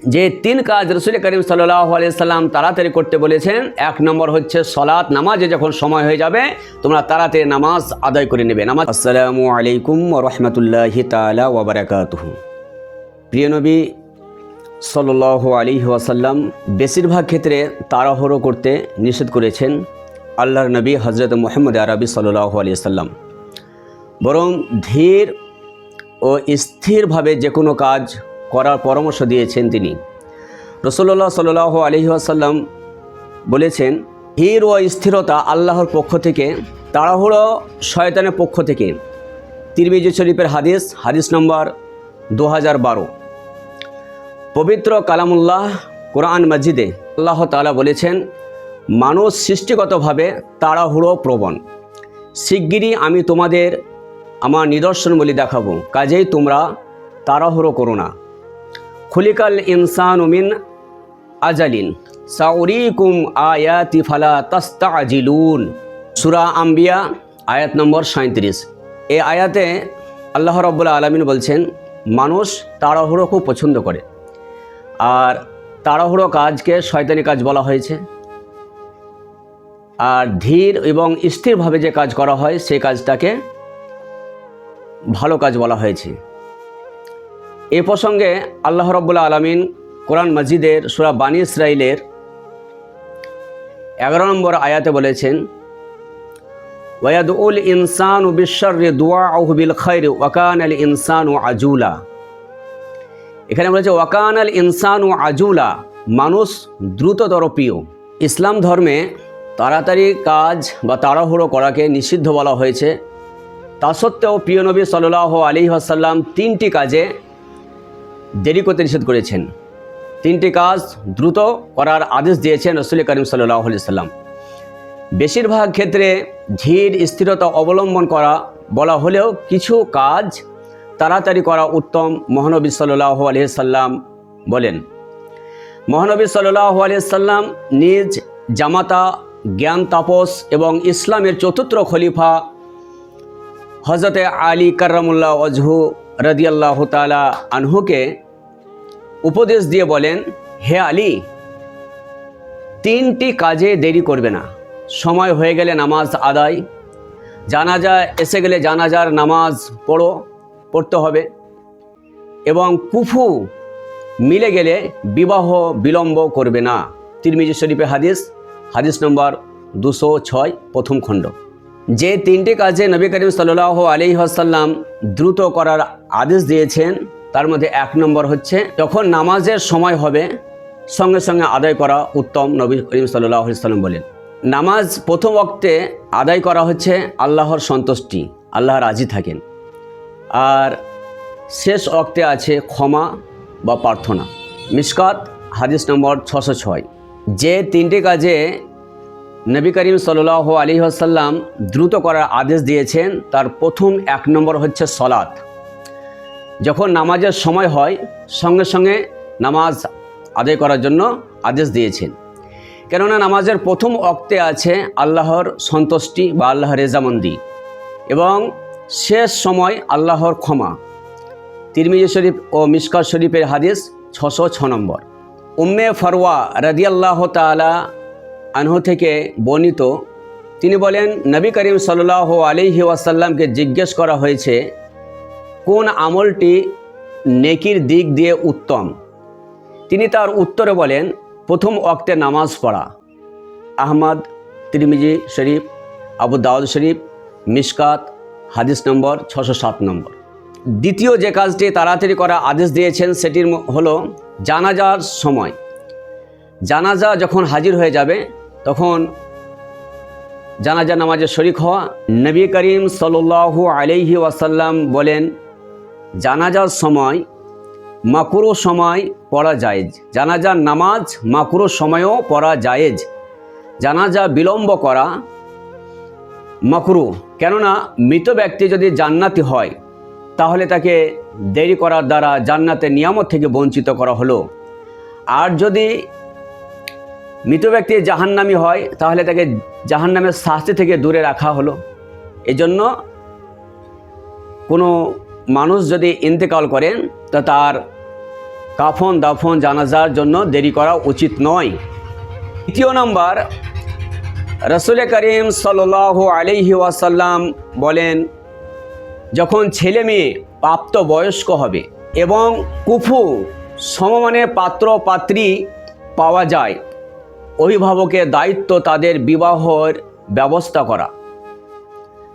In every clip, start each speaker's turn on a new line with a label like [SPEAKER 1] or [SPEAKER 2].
[SPEAKER 1] যে তিন কাজ রসুল করিম সাল্লাহ সাল্লাম তাড়াতাড়ি করতে বলেছেন, এক নম্বর হচ্ছে সলাৎ নামাজে যখন সময় হয়ে যাবে, তোমরা তাড়াতাড়ি নামাজ আদায় করে নেবে। নামাজ আসসালামু আলাইকুম রহমতুল্লাহি তালা ওবরাকাতুহ প্রিয় নবী সাল্ল আলী ওয়াসাল্লাম বেশিরভাগ ক্ষেত্রে তাড়াহুড়ো করতে নিষেধ করেছেন আল্লাহর নবী হজরত মোহাম্মদ আরবি সাল্লাহ আলী সাল্লাম বরং ধীর ও স্থিরভাবে যে কোনো কাজ করার পরামর্শ দিয়েছেন তিনি। রসল্লাহ সাল আলহি আসাল্লাম বলেছেন ধীর ও স্থিরতা আল্লাহর পক্ষ থেকে, তাড়াহুড়ো শয়তানের পক্ষ থেকে। তিরমিজি শরীফের হাদিস হাদিস নম্বর দু হাজার বারো। পবিত্র কালামুল্লাহ কোরআন মসজিদে আল্লাহ তালা বলেছেন, মানুষ সৃষ্টিগতভাবে তাড়াহুড়ো প্রবণ। শিগগিরই আমি তোমাদের আমার নিদর্শনগুলি দেখাবো। কাজেই তোমরা তাড়াহুড়ো করো না। খুলিকাল ইনসান উমিন আজালিন। সাউরিকুম আয়াতি ফালা তাস্তা আজিলুন সুরা আম্বিয়া, আয়াত নম্বর সাঁত্রিশ এই আয়াতে আল্লাহ রব্বুল্লা আলমিন বলছেন, মানুষ তাড়াহুড়ো খুব পছন্দ করে। আর তাড়াহুড়ো কাজকে শয়তানি কাজ বলা হয়েছে। আর ধীর এবং স্থিরভাবে যে কাজ করা হয় সেই কাজটাকে ভালো কাজ বলা হয়েছে। এ প্রসঙ্গে আল্লাহ রব্বুল্লা আলমিন কোরআন মসজিদের সুরা বানী ইসরাইলের এগারো নম্বর আয়াতে বলেছেন ওয়াদ উল ইনসান ও বিশ্বর দুয়া আহবিল খৈর ওয়াকান আল ইনসান ও আজুলা। এখানে বলেছে ওয়াকান আল ইনসান ও আজুলা, মানুষ দ্রুততর প্রিয়। ইসলাম ধর্মে তাড়াতাড়ি কাজ বা তাড়াহুড়ো করাকে নিষিদ্ধ বলা হয়েছে। তা সত্ত্বেও প্রিয় নবী আলী আসাল্লাম তিনটি কাজে দেরি করতে নিষেধ করেছেন। তিনটি কাজ দ্রুত করার আদেশ দিয়েছেন রসুল করিম সাল্লাহ সাল্লাম। বেশিরভাগ ক্ষেত্রে ধীর স্থিরতা অবলম্বন করা বলা হলেও কিছু কাজ তাড়াতাড়ি করা উত্তম মহানবী সাল্লাহ সাল্লাম বলেন। মহানবী সাল্লাহ সাল্লাম নিজ জামাতা, জ্ঞান তাপস এবং ইসলামের চতুর্থ খলিফা হজরতে আলী কার্রামুল্লাহ অজহু রদিয়াল্লাহ তালা আনহুকে উপদেশ দিয়ে বলেন, হে আলী, তিনটি কাজে দেরি করবে না। সময় হয়ে গেলে নামাজ আদায়, জানাজা, এসে গেলে জানাজার নামাজ পড়ো, পড়তে হবে এবং কুফু মিলে গেলে বিবাহ বিলম্ব করবে না। তিরমিজি শরীফে হাদিস হাদিস নম্বর দুশো ছয়, প্রথম খণ্ড। যে তিনটি কাজে নবী করিম সাল্লাহ আলি আসাল্লাম দ্রুত করার আদেশ দিয়েছেন, তার মধ্যে এক নম্বর হচ্ছে, যখন নামাজের সময় হবে, সঙ্গে সঙ্গে আদায় করা উত্তম নবী করিম সাল্লাহ সাল্লাম বলেন। নামাজ প্রথম অক্তে আদায় করা হচ্ছে আল্লাহর সন্তুষ্টি, আল্লাহ রাজি থাকেন। আর শেষ অক্তে আছে ক্ষমা বা প্রার্থনা। মিসকাত হাদিস নম্বর ছশো ছয়। যে তিনটি কাজে নবী করিম সাল্লাহ আলী আসাল্লাম দ্রুত করার আদেশ দিয়েছেন, তার প্রথম এক নম্বর হচ্ছে সলাৎ। যখন নামাজের সময় হয়, সঙ্গে সঙ্গে নামাজ আদায় করার জন্য আদেশ দিয়েছেন। কেননা নামাজের প্রথম অক্তে আছে আল্লাহর সন্তুষ্টি বা আল্লাহর রেজামন্দি এবং শেষ সময় আল্লাহর ক্ষমা। তিরমিজি শরীফ ও মিসকার শরীফের হাদিস ছশো ছ নম্বর। উম্মে ফরওয়া রাদিয়াল্লাহ তালা আনহু থেকে বর্ণিত, তিনি বলেন, নবী করিম সাল্লাহ আলিহি ওয়াসাল্লামকে জিজ্ঞেস করা হয়েছে, কোন আমলটি নেকির দিক দিয়ে উত্তম? তিনি তার উত্তরে বলেন, প্রথম অক্তে নামাজ পড়া। আহমদ, তিরমিজি শরীফ, আবু দাউদ শরীফ মিসকাত হাদিস নম্বর ছশো সাত নম্বর। দ্বিতীয় যে কাজটি তাড়াতাড়ি করা আদেশ দিয়েছেন, সেটির হলো, জানাজার সময়। জানাজা যখন হাজির হয়ে যাবে তখন জানাজা নামাজে শরিক হওয়া নবী করিম সাল্লু আলহি ওয়াসাল্লাম বলেন, জানাজার সময় মাকুরো সময় পড়া জায়েজ। জানাজার নামাজ মাকুরো সময়ও পড়া জায়েজ। জানাজা বিলম্ব করা মাকরু কেননা মৃত ব্যক্তি যদি জান্নাতি হয়, তাহলে তাকে দেরি করার দ্বারা জান্নাতের নিয়ামত থেকে বঞ্চিত করা হলো। আর যদি মৃত ব্যক্তি জাহান্নামি হয়, তাহলে তাকে জাহান্নামের শাস্তি থেকে দূরে রাখা হলো। এজন্য কোনো মানুষ যদি ইন্তেকাল করেন তো তার কাফন দাফন জানাজার জন্য দেরি করা উচিত নয়। তৃতীয় নম্বর, রসুল করিম সাল আলিহি ওয়াসাল্লাম বলেন, যখন ছেলে মেয়ে প্রাপ্ত বয়স্ক হবে এবং কুফু সমমানের পাত্র পাত্রী পাওয়া যায় অভিভাবকের দায়িত্ব তাদের বিবাহের ব্যবস্থা করা।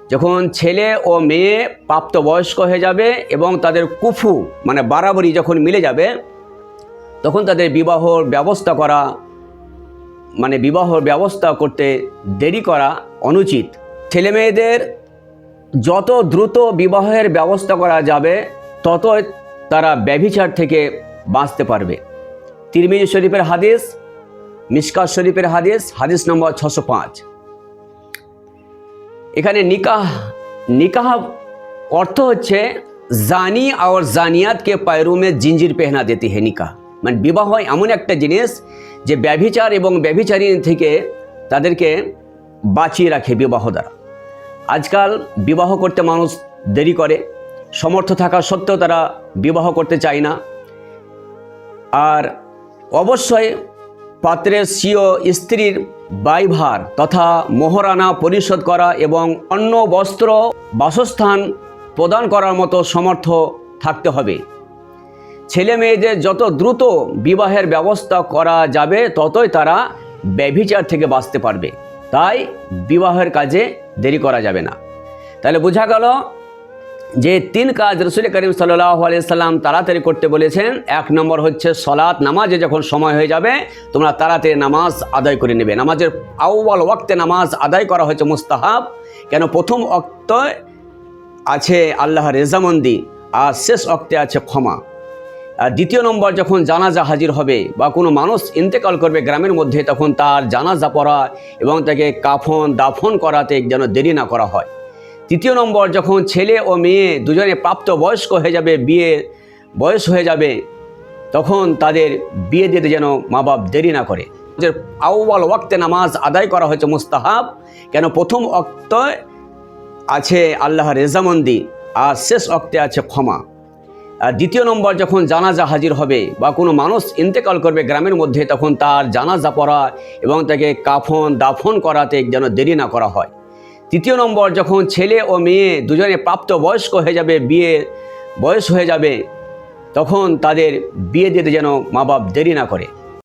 [SPEAKER 1] যখন ছেলে ও মেয়ে প্রাপ্তবয়স্ক হয়ে যাবে এবং তাদের কুফু মানে বাড়াবাড়ি যখন মিলে যাবে, তখন তাদের বিবাহর ব্যবস্থা করা মানে বিবাহর ব্যবস্থা করতে দেরি করা অনুচিত। ছেলে মেয়েদের যত দ্রুত বিবাহের ব্যবস্থা করা যাবে, ততই তারা ব্যভিচার থেকে বাঁচতে পারবে। তিরমিজি শরীফের হাদিস মিসকা শরীফের হাদিস হাদিস নম্বর ছশো পাঁচ। এখানে নিকাহ নিকাহ অর্থ হচ্ছে জানি আর জানিয়াতকে পায়রুমে জিঞ্জির পেহনা দিতে হে নিকাহ। মানে বিবাহ এমন একটা জিনিস যে ব্যভিচার এবং ব্যভিচারী থেকে তাদেরকে বাঁচিয়ে রাখে বিবাহ দ্বারা। আজকাল বিবাহ করতে মানুষ দেরি করে, সমর্থ থাকা সত্ত্বেও তারা বিবাহ করতে চায় না। আর অবশ্যই পাত্রের স্বীয় স্ত্রীর বাইভার তথা মোহরানা পরিশোধ করা এবং অন্য বস্ত্র, বাসস্থান প্রদান করার মতো সমর্থ থাকতে হবে। ছেলে মেয়েদের যত দ্রুত বিবাহের ব্যবস্থা করা যাবে, ততই তারা ব্যভিচার থেকে বাঁচতে পারবে। তাই বিবাহের কাজে দেরি করা যাবে না। তাহলে বোঝা গেল যে তিন কাজ রসুল করিম সাল্লাম তাড়াতাড়ি করতে বলেছেন, এক নম্বর হচ্ছে সলাৎ নামাজে যখন সময় হয়ে যাবে, তোমরা তাড়াতাড়ি নামাজ আদায় করে নেবে। নামাজের আউ্বাল ওয়াক্তে নামাজ আদায় করা হয়েছে মুস্তাহাব। কেন? প্রথম অক্ত আছে আল্লাহ রেজামন্দি, আর শেষ অক্তে আছে ক্ষমা। আর দ্বিতীয় নম্বর যখন জানাজা হাজির হবে বা কোনো মানুষ ইন্তেকাল করবে গ্রামের মধ্যে, তখন তার জানাজা পড়া এবং তাকে কাফন দাফন করাতে যেন দেরি না করা হয়। তৃতীয় নম্বর, যখন ছেলে ও মেয়ে দুজনে প্রাপ্ত বয়স্ক হয়ে যাবে, বিয়ে বয়স হয়ে যাবে, তখন তাদের বিয়ে দিতে যেন মা বাপ দেরি না করে। যে আউ্বাল ওয়াক্তে নামাজ আদায় করা হয়েছে মুস্তাহাব, কেন প্রথম অক্ত আছে আল্লাহ রেজামন্দি, আর শেষ অক্তে আছে ক্ষমা। আর দ্বিতীয় নম্বর, যখন জানাজা হাজির হবে বা কোনো মানুষ ইন্তেকাল করবে গ্রামের মধ্যে, তখন তার জানাজা পড়া এবং তাকে কাফন দাফন করাতে যেন দেরি না করা হয়। তৃতীয় নম্বর, যখন ছেলে ও মেয়ে দুজনে প্রাপ্ত বয়স্ক হয়ে যাবে, বিয়ে বয়স হয়ে যাবে, তখন তাদের বিয়ে দিতে যেন মা বাপ দেরি না করে।